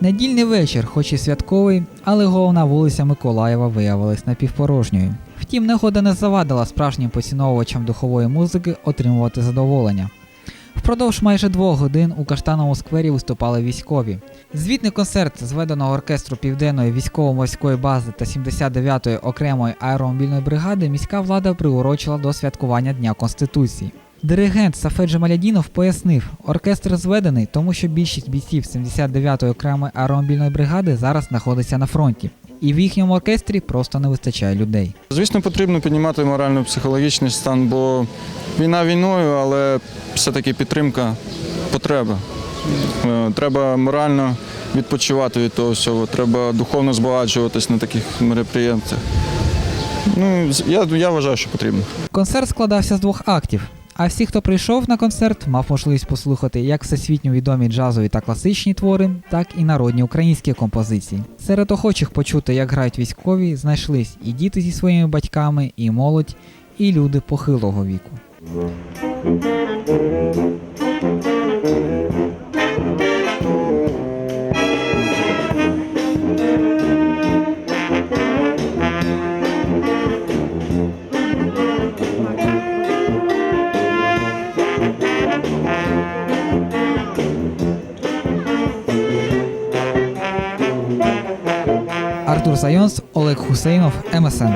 Недільний вечір, хоч і святковий, але головна вулиця Миколаєва виявилась напівпорожньою. Втім, негода не завадила справжнім поціновувачам духової музики отримувати задоволення. Впродовж майже двох годин у Каштановому сквері виступали військові. Звітний концерт зведеного оркестру Південної військово-морської бази та 79-ї окремої аеромобільної бригади міська влада приурочила до святкування Дня Конституції. Диригент Сафет Джамалядінов пояснив, оркестр зведений, тому що більшість бійців 79-ї окремої аеромобільної бригади зараз знаходиться на фронті, і в їхньому оркестрі просто не вистачає людей. Звісно, потрібно піднімати морально-психологічний стан, бо війна війною, але все-таки підтримка потреба. Е, Треба морально відпочивати від того всього, треба духовно збагачуватись на таких мероприємствах. Ну, я, я вважаю, що потрібно. Концерт складався з двох актів. А всі, хто прийшов на концерт, мав можливість послухати як всесвітньо відомі джазові та класичні твори, так і народні українські композиції. Серед охочих почути, як грають військові, знайшлись і діти зі своїми батьками, і молодь, і люди похилого віку. Артур Сайонс, Олег Хусейнов, МСН.